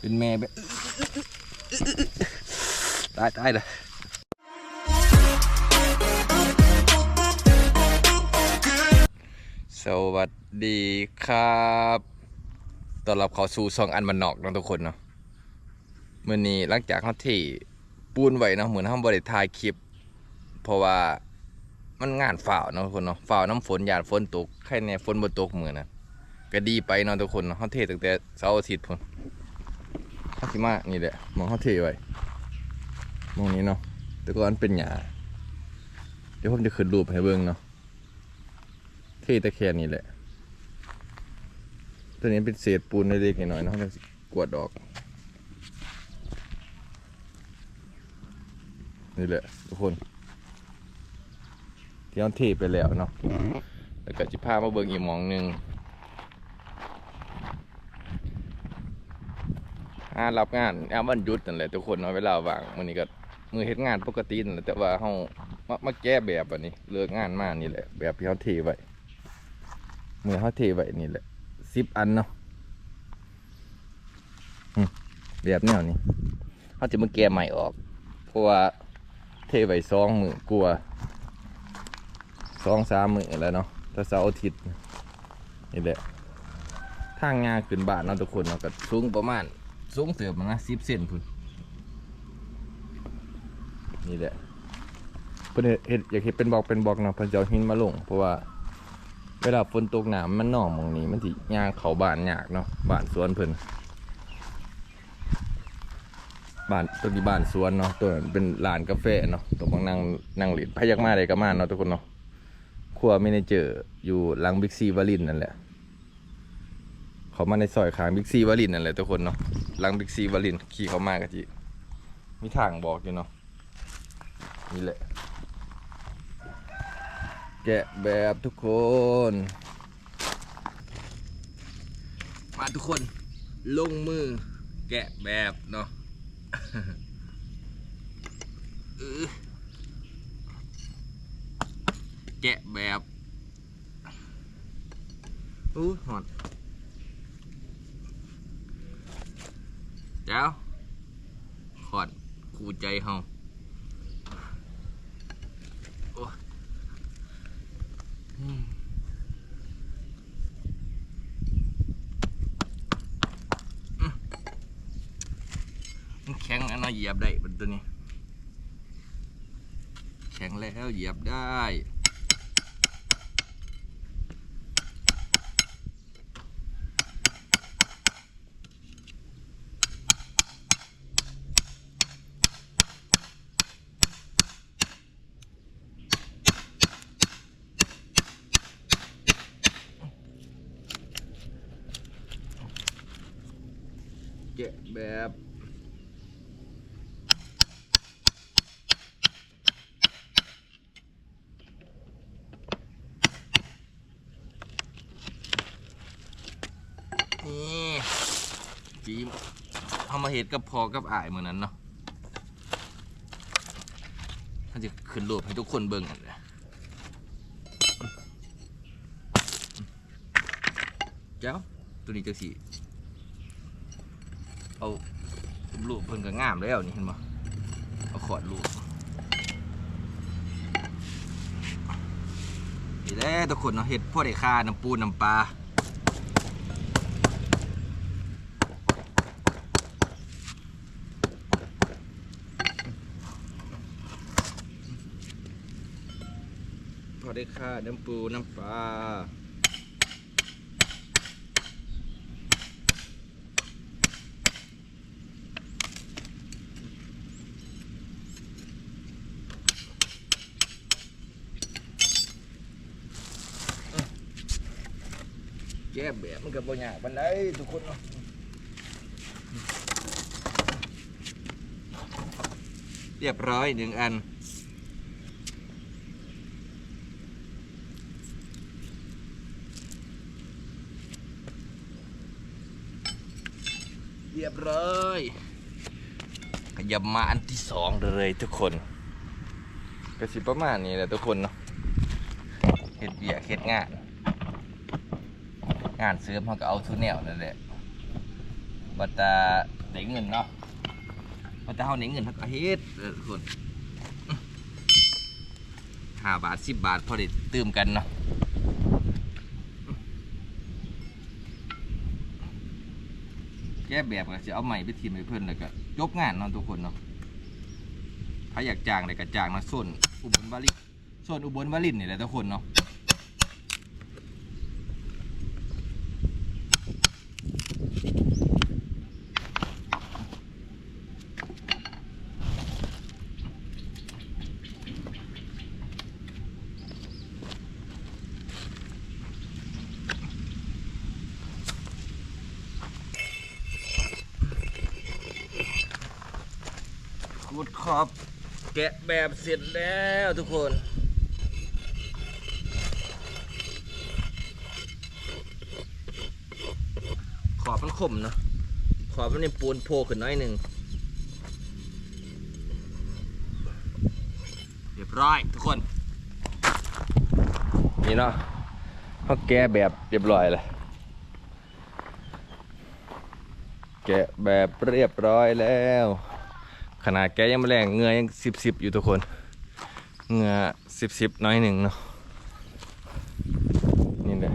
เป็นแม่แบบตายตายเลยสวัสดีครับต้อนรับเขาสู่ซองอันมันนอกนะทุกคนเนาะเมื่อนี้หลังจากเขาที่ปูนไหวเนาะเหมือนเขาบริถ่ายคลิป เพราะว่ามันงานฝ่าวเนาะทุกคนเนาะฝ่าวน้ำฝนหยาดฝนตกแค่เนี่ยฝนบ่ตกเหมือนนะก็ดีไปเนาะทุกคนเนาะเขาเทตั้งแต่เสาร์อาทิตย์พุ่น ขาสิมานี่แหละมองเขาเทไว้มองนี้เนาะแต่ก่อนเป็นหญ้าเดี๋ยวผมจะขึ้นรูปให้เบิ่งเนาะเทตะแคงนี่แหละตัวนี้เป็นเศษปูนเล็กๆน้อยๆเนาะเขาะกวาดออกนี่แหละทุกคนที่เขาเทไปแล้วเนาะแล้วก็จิพามาเบิ่งอีกมองหนึ่งารับงานแอมวันหยุดนั่นแหละทุกคนเนาะเวลาว่างมื้อนี้ก็มือเฮ็ดงานปกตินั่นแหละแต่ว่าเฮามามาแก้แบบอันนี้เลิกงานมานี่แหละ แบบที่เขาเทไว้มือเขาเทไว้นี่แหละ10อันเนาะแบบแนวนี้เขาจะมาแก้ใหม่ออกเพราะว่าเทไว้สองมือกลัวสองสามมือแล้วเนาะถ้าเสาร์อาทิตย์นี่แหละทางงานขึ้นบ้านเนาะทุกคนเนาะก็สูงประมาณ สูงเติบมันนะสิบเซนพุ่นนี่แหละเพิ่นเฮ็ดอยากเฮ็ดเป็นบอกเป็นบอกเนาะเพิ่นจะเอาหินมาลง เพราะว่า เวลาฝนตกหนามันหน่อมองนี้มันสิยางเขาบานยากเนาะบานสวนเพิ่นบ้านตัวนี้บ้านสวนเนาะตัวนั้นเป็นร้านกาแฟเนาะตัวของนางนางหลินพยักมาได้ก็มาเนาะทุกคนเนาะครัวไม่ได้เจออยู่หลังบิ๊กซีวารินนั่นแหละ เขามาในซอยขางบิ๊กซีวารินนั่นแหละทุกคนเนาะหลังบิ๊กซีวารินขี่เขามาก็จีมีทางบอกอยู่เนาะนี่แหละ แกะแบบทุกคน มาทุกคนลงมือ แกะแบบเนาะแกะแบบอู้หอด จ้าขอดคูใจเฮาโอ้แข็งอันน่ะเหยียบได้เป็นตัวนี้ แข็งแล้วเหยียบได้ กะแบบนี่จีเอามาเห็ดกับพอกับอายเหมือนนั้นเนาะถ้าจะขึ้นรูปให้ทุกคนเบิ่งกันเลยเจ้าตัวนี้จังสี เอารูปเพิ่นก็งามแล้วนี่เห็นบ่เอาขอดรูปนี่แหละทุกคนเนาะเห็ดพ่อได้ค่าน้ำปูน้ำปลาพอได้ค่าน้ำปูน้ำปลา ก้แบบมันกับบ่ยากบันไดทุกคนเนาะเรียบร้อยหนึ่งอัน เรียบร้อยขยับมาอันที่สองเลยทุกคนก็สิประมาณนี้แหละทุกคนเนาะเฮ็ดเบียเฮ็ดงาน งานเสริมเขาก็เอาทุนแนวนั่นแหละบัตรได้เงินเนาะบัตรเฮาได้เงินเฮาก็เฮ็ดเออทุกคนห้าบาทสิบบาทพอได้ตื่มกันเนาะแก้แบบก็จะเอาใหม่ไปทีมไปเพิ่นแล้วก็จบงานเนาะทุกคนเนาะถ้าอยากจ้างได้ก็จ้างนาะส่วนอุบลวารินส่วนอุบลวารินนี่แหละทุกคนเนาะ อบแกะแบบเสร็จแล้วทุกคนขอบมันคมเนาะขอบมันนี่ปูนโผล่ขึ้นน้อยหนึ่งเรียบร้อยทุกคน นี่เนาะเขาแกะแบบเรียบร้อยเลยแกะแบบเรียบร้อยแล้ว ขนาดแกยังไม่แรงเงือยังสิบสิบอยู่ทุกคน เงือสิบสิบน้อยหนึ่งเนาะนี่เลย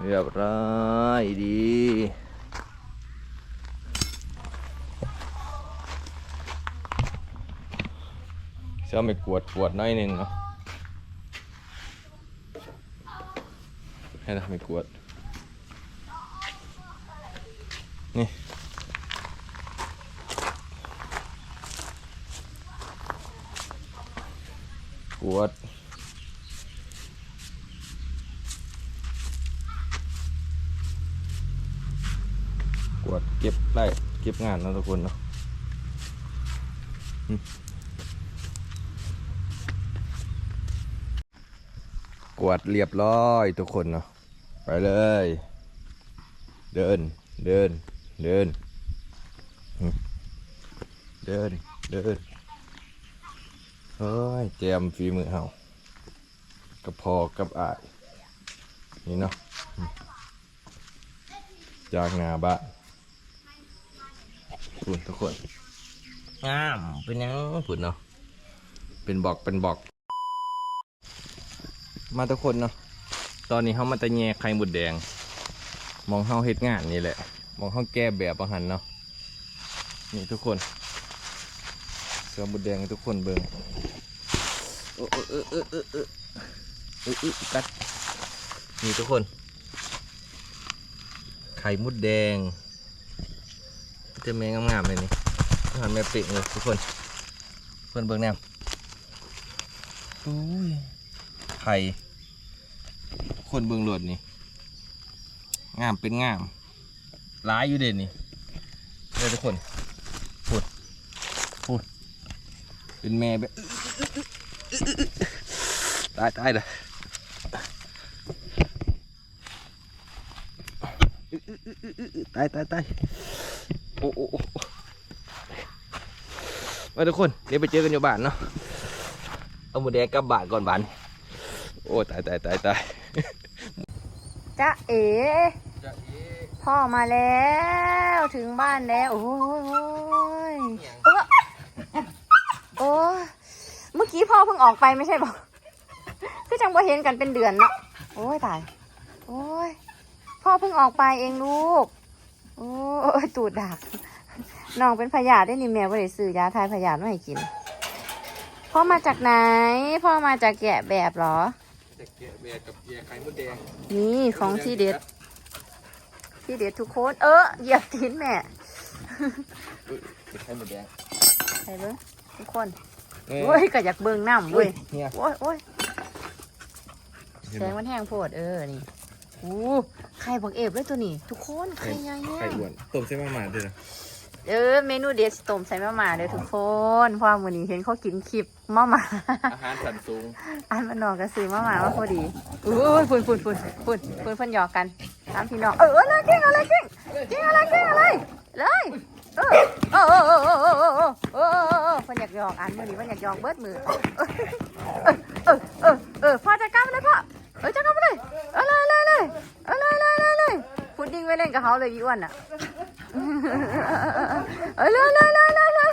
เรียบร้อยดีเชื่อไม่กวดกวดน้อยหนึ่งเนาะให้นะไม่กวดนี่ กวด กวดเก็บได้เก็บงานนะทุกคนเนาะกวดเรียบร้อยทุกคนเนาะไปเลย เดินเดินเดินเดินเดิน เฮ้ยแจมฝีมือเฮากับพอกับอายนี่เนาะจากงาบ้านคุณทุกคนงามเป็นยังผุนเนาะเป็นบอกเป็นบอก มาทุกคนเนาะตอนนี้เฮามาแตะแยไข่หมุดแดง มองเฮาเฮ็ดงานนี่แหละ มองเฮาแก้แบบอาหารเนาะนี่ทุกคน สือหมุดแดงให้ทุกคนเบิ่งเออเออเออเออเออเออเออกัดนี่ทุกคน ไข่มุดแดงจะแมงงามๆเลยนี่อาหารแม่ปิ่งเลยทุกคนเพื่อนเบิ่งแนวอุ้ยไข่คนเบิ่งหลดนี่งามเป็นงามร้ายอยู่เด่นนี่เด้อทุกคนพูดพูด เป็นแม่แบบตายตายเลยตายตายตายโอ้โอ้โอ้มาทุกคน เดี๋ยวไปเจอกันอยู่บ้านเนาะ เอาหมูแดงกลับบ้านก่อนบ้าน โอ้ ตายตายตายตายจ๊ะเอ๋พ่อมาแล้ว ถึงบ้านแล้ว โอ้ยเออ โอ้ยเมื่อกี้พ่อเพิ่งออกไปไม่ใช่ปะคือจังบ่เห็นกันเป็นเดือนเนาะโอ้ยตาย โอ้ยพ่อเพิ่งออกไปเองลูก โอ้ยตูดดักน้องเป็นพยาธิได้นี่แม่บ่ได้ซื้อยาทายพยาธิมาให้กินพ่อมาจากไหน พ่อมาจากแกะแบบเหรอจะแกะเบียกับแยไข่มดแดงนี่ของที่เด็ด ที่เด็ดทุกคนเออเหยียบทิ้นแม่ไข่มดแดงไปเบิ้ง ทุกคนเอ้โอ้ยก็อยากเบิ้งน้ำเว้ยเนี่ยโอ้ยโอ้ยแสงมันแห้งโพดเออนี่อู้ไข่บักเอฟเลยตัวนี้ ทุกคนไข่ใหญ่แห้ไข่งอ้วนต้มเส้นมาม่าด้วยนะเออเมนูเด็ดสิต้มใส่มะม่าเด้อทุกคนเพราะว่ามื้อนี้เห็นเขากินคลิปมะม่า อาหารสันสูงอันมันนอกก็ซื้อมะม่ามาพอดีอุ้ยฝุ่นฝุ่นฝุ่นฝุ่นฝุ่นเพิ่นหยอกกันตามพี่น้อง เอออะไรเก่งอะไรเก่งเก่งอะไรเก่งอะไรเลย เออเออเออเออเออเออเออเออเออเพิ่นอยากหยอกอันมือนี้เพิ่นอยากหยอกเบิดมือเออเออเออเออพ่อจัดการไปเลยพ่อเออจัดการไปเลยเอาเลยเลยเลยเอเลยเลยเลยเลยฝุ่นดิงไปเล่นกับเขาเลยอีอ้วนอะเอ้ยเลยเลยเลยเลยเลย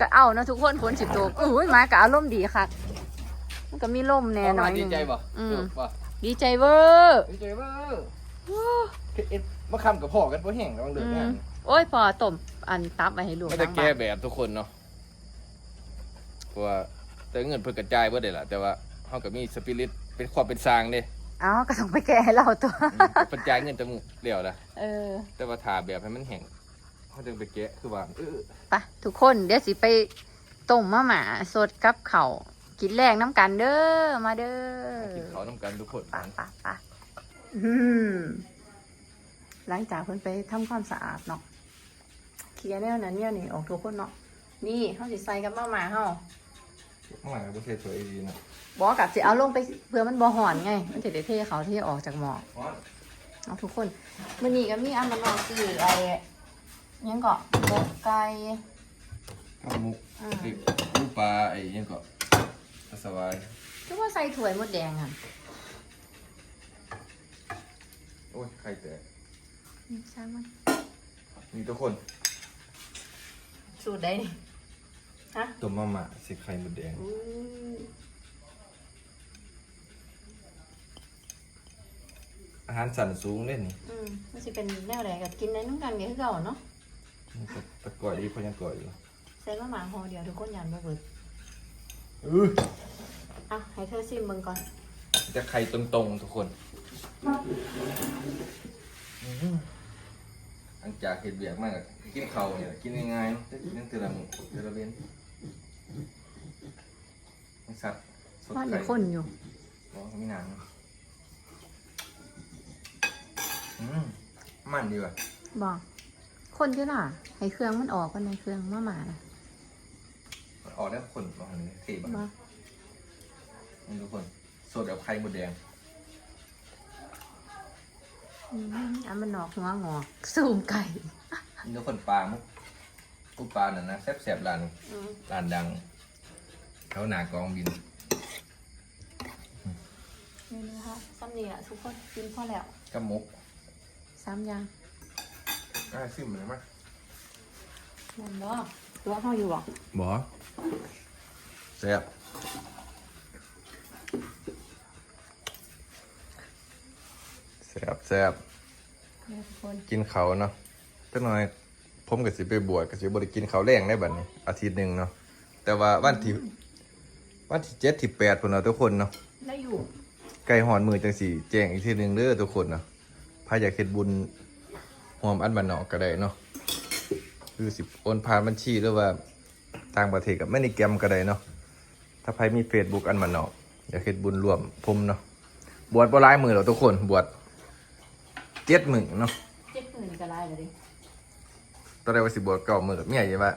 ก็เอานะทุกคนฝนสิตกอุ้ยหมากะอารมณ์ดีค่ะมันก็มีลมแน่หน่อยดีใจบ่อืมดีใจเวอร์ดีใจบ่เอ็ดมาคำกับพ่อกันบ่แห้งระวังเดือดงาน โอ้ยพอต้มอันตับไว้ให้ลูกไม่หได้ลังแก้บ้านแบบทุกคนเนาะเพราะว่าแต่เงินเพิ่นกระจายเบิดได้ล่ะแต่ว่าเฮาก็มีสปิริตเป็นความเป็นสร้างเด้เอ้าก็ต้องไปแก้ให้เราตัว อืมเพิ่นจ่ายเงินแตะมุเดียวละเออแต่ว่าทาแบบให้มันแห้งเขาจึงไปแกะคือว่าเออไปทุกคนเดี๋ยวสิไปต้มมะหมาสดกับเขาวกินแรงน้ำกันเด้อมาเด้อกินเขาวน้ำกันทุกคน ปะปะปะอืมหลังจากเพิ่นไปทำความสะอาดเนาะ เคลียร์แนวนั้นเนี่ยนี่ออกทุกคนเนาะนี่เขาสิใส่กับมะหมาเฮาข้างหลังก็บ่ใช่สวยดีนะบอกกับสิเอาลงไปเพื่อมันบ่ห่อนไง มันจะได้เทเขาที่ออกจากหม้ออ๋อเอาทุกคนมื้อนี้ก็มีอันมันออกสื่อไอ้หยังเกาะบกไก่ข้าวมุกอ่าดิบลูกปลาไอ้ยังก็ปลาสวายคือว่าใส่ถ้วยมดแดงอะโอ้ยไข่แตกอืมช่างมันมีทุกคน สูตรได้นี่ฮะต้มมาม่าใส่ไข่มดแดงอู้อาหารสันสูงเล่นนี่อืมมันสิเป็นแนวใดกับกินได้น้ำกันเดี๋ยวคือเก่าเนาะมันก็ตะกร้อยดีเพราะยังกร้อยอยู่ใส่มะหมาห่อเดียวทุกคนยันบ่เบิดเอออะให้เธอซิมเบิ่งก่อนจะไข่ตรงๆทุกคน อื้อ หือหลังจากเห็ดเบียกมากกินเขาวเนี่ยกินง่ายๆเนาะจะกินเตือนเตือนเบนไม่สัตว์สดว่าอไข่ยู่คนอยู่อ๋อไม่นานนะอืมมันดีว่ะบอกคนที่ล่ะ ให้เครื่องมันออกกันในเครื่องมะหมาน่ะมันออกได้คนประมาณนี้เท่บ้างบอกนี่ทุกคนสดแบบไข่มดแดงอืม อันมันหนอกหัวงอกสูมไก่นี่ทุกคนปลามุกกุปลาน่ะนะแซ่บๆร้านอืมร้านดังเขาหนากองบินนี่นะคะซ้ำนี่อะทุกคนกินพอแล้วกับมุกสามอย่างอ่าซิมเลยมั้ยนั่นบ่ตัวเขาอยู่บ่บอแซ่บ แซ่บแซ่บเนี่ยทุกคนกินเขาวเนาะจักหน่อยผมก็สิไปบวชก็สิบ่ได้กินข้าวแรงได้บัดนี้ อาทิตย์หนึงเนาะแต่ว่าวันที่วันที่เจ็ดที่แปดพุ่นเนาะทุกคนเนาะได้อยู่ใกล้หอนมือจังสิแจ้งอีกทีหนึงเด้อทุกคนเนาะพายอยากเฮ็ดบุญหอมอันบันนอกก็ได้เนาะคือสิโอนผ่านบัญชีหรือว่าต่างประเทศกับไม่นิแกรมก็ได้เนาะถ้าใครมี Facebook อันบันนอกอยากเฮ็ดบุญร่วมผมเนาะบวชบ่หลายมือหรอกทุกคนบวช เจ็ดมื้อเนาะเจ็ดหมื่นก็ไล่เลยดิตอนแรกว่าสิบวชเก่ามือกับเมียใช่ปะ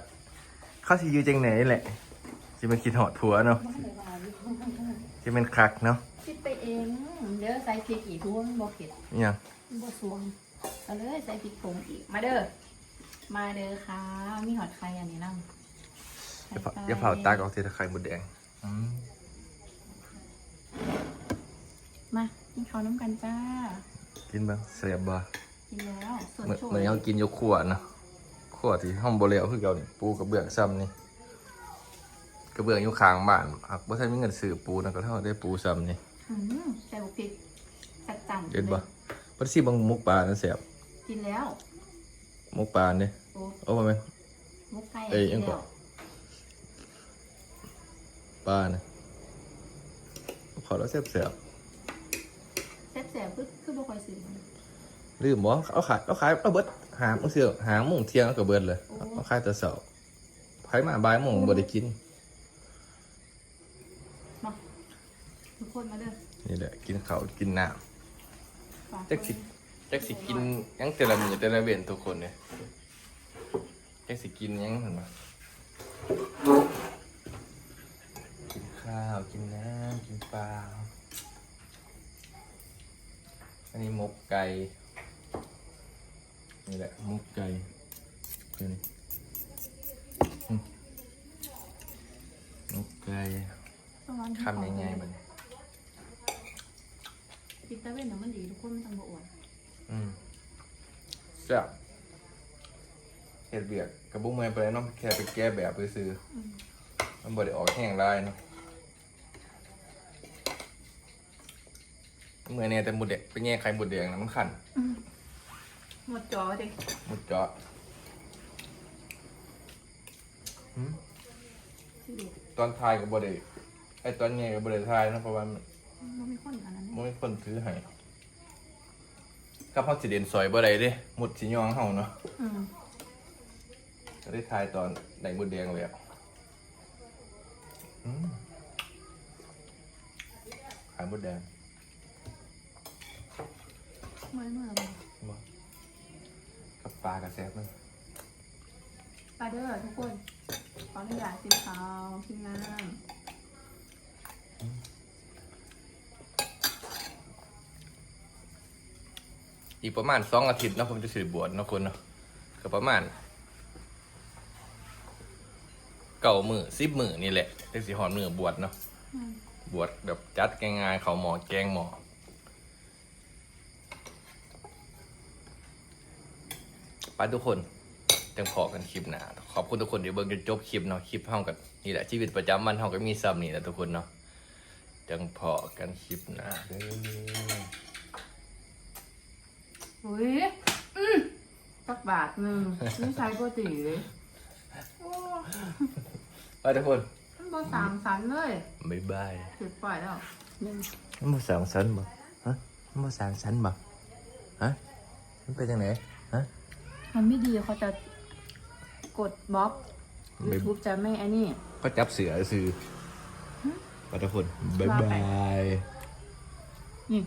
เขาสิอยู่จังไหนแหละสิมันคิดหอดผัวเนาะบ้านเลยว่าอยู่สิมันคักเนาะคิดไปเองเดี๋ยวใส่พริกอีกทุกคนบ่เผ็ดอิหยังบ่สวงเอาเลยใส่พริกผงอีกมาเด้อมาเด้อค่ะมีหอดไข่อันนี้นั่งอย่าเผาอย่าเผาตากออกทีละไข่มดแดงอืมมากินข้าวน้ำกันจ้า กินบ้างเสียบบ่กินแล้วส่วนเหมือนโชเหมือนเขากินอยกขวเนาะขวที่ห้องบ่แล้วคือเก่านี่ปูกระเบื้องซ้ำนี่กระเบื้องอยู่ข้างบ้านหากบ่ทันมีเงินซื้อปูนะก็เท่าได้ปูซ้ำนี่อืมใส่บุกพริกจัดจังเห็นบ่เพิ่นสิเบังมุกปลานั่นแซ่บกินแล้วมุกปลาเด้โอ้โอ้บ่แม่นมุกไก่เอ้ยกินยังก่แล้อนวปลานะขอแล้วแซ่บแซ่บๆคือ คือบ่ค่อยซื้อมันๆลืมบ่เอาขายเอาขายเอาเบิดหามื้อเที่ยงหาโมงเที่ยงแล้วก็เบิดเลยโอ้เอาขายแต่เช้าไผมาบ่ายโมงบ่ได้กินมาทุกคนมาเด้อนี่แหละกินข้าวกินน้ำฝากจักสิจักสิกินหยังแต่ละมื้อแต่ละเว้นทุกคนเนี่ยจักสิกินหยังเห็นบ่กินข้าวกินน้ำกินปลา อันนี้หมกไก่นี่แหละหมกไก่เดี๋ยวนี้อืมหมกไก่ประมาณคำยังไงบัดนี้พิตาเว่นน่ะมันดีทุกคนมันต้องบ่อ้วนอืมแซ่บเฮ็ดเบียกกระบุ้งเมย์ไปเลยเนาะแค่ไปแก้แบบไปซื้ออมันบ่ได้ออกแห้งลายเนาะ เมื่อเนี่ยแต่หมุดเด็กไปแง่ไข่หมุดแดงนะมันขันหมดจอดิหมุดเจาะหืมตอนทายกับบไดไอตอนแง่กับบไดทายเนาะเพราะว่ามันมันมีคนอันนั้นบ่มีคนซื้อให้กับเฮาสิเด่นซอยบ่ได้เด้หมุดสิยองเฮาเนาะอืมก็ได้ทายตอนไหนหมุดแดงเลยอะอืมขายหมุดแดง เมื่อยเมื่อยบ่กับปลากระแซบมันไปเด้อทุกคนขออนุญาตกินข้าวกินน้อีกประมาณสองอาทิตย์เนาะผมจะสิบวชเนาะคนเนาะก็ประมาณเก่ามือสิบมือนี่แหละได้สิหอนมือบวชเนาะำอืมบวชแบบจัดง่ายๆเขาหมอแกงหมอไป ทุกคนจังพอกันคลิปหนาขอบคุณทุกคนที่เบิ่งจนจบคลิปเนาะคลิปเฮากันนี่แหละชีวิตประจำวันเฮาก็มีซ้ำนี่แหละทุกคนเนาะจังพอกันคลิปหนาเด้ออุ้ยอืมสักบาทหนึ่งนี่ใช้ปกติเลยโอ้ไปทุกคนมันบอสามสันเลยบ๊ายบายถือปล่อยแล้วหนึ่งมันมาสองชั้นบ่ฮะมันมาสามชั้นบ่ฮะมันเป็นยังไงฮะ มันไม่ดีเขาจะกดบล็อกไม่ ยูทูบจะไม่ไอ้นี่ ก็จับเสือซื้อไปทุกคน บ๊ายบาย นี่